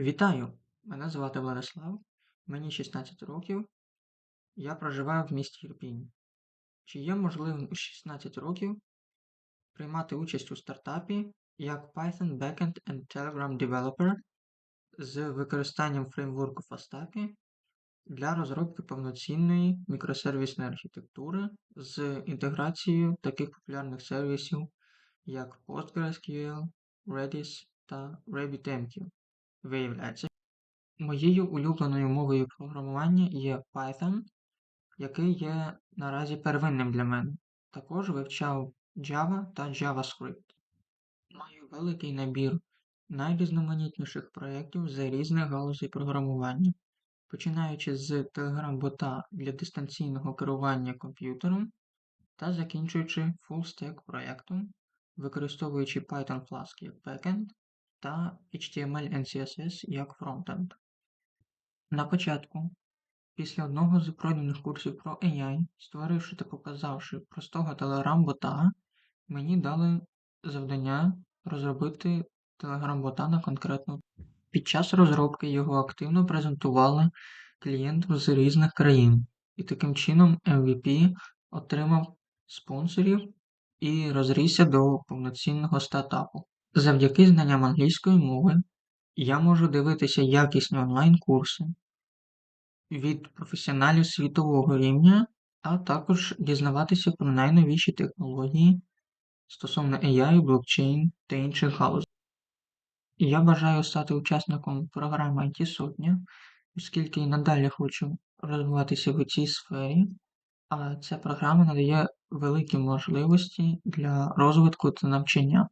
Вітаю! Мене звати Владислав, мені 16 років, я проживаю в місті Ірпінь. Чи є можливим у 16 років приймати участь у стартапі як Python Backend and Telegram Developer з використанням фреймворку FastAPI для розробки повноцінної мікросервісної архітектури з інтеграцією таких популярних сервісів, як PostgreSQL, Redis та RabbitMQ? Виявляється, моєю улюбленою мовою програмування є Python, який є наразі первинним для мене. Також вивчав Java та JavaScript. Маю великий набір найрізноманітніших проєктів з різних галузей програмування, починаючи з Telegram-бота для дистанційного керування комп'ютером та закінчуючи full-stack проєктом, використовуючи Python Flask як backend та HTML and CSS як фронтенд. На початку, після одного з пройдених курсів про AI, створивши та показавши простого Telegram-бота, мені дали завдання розробити Telegram-бота на конкретну. Під час розробки його активно презентували клієнтам з різних країн, і таким чином MVP отримав спонсорів і розрісся до повноцінного стартапу. Завдяки знанням англійської мови я можу дивитися якісні онлайн-курси від професіоналів світового рівня, а також дізнаватися про найновіші технології стосовно AI, блокчейн та інших галузей. Я бажаю стати учасником програми IT Сотня, оскільки і надалі хочу розвиватися в цій сфері, а ця програма надає великі можливості для розвитку та навчання.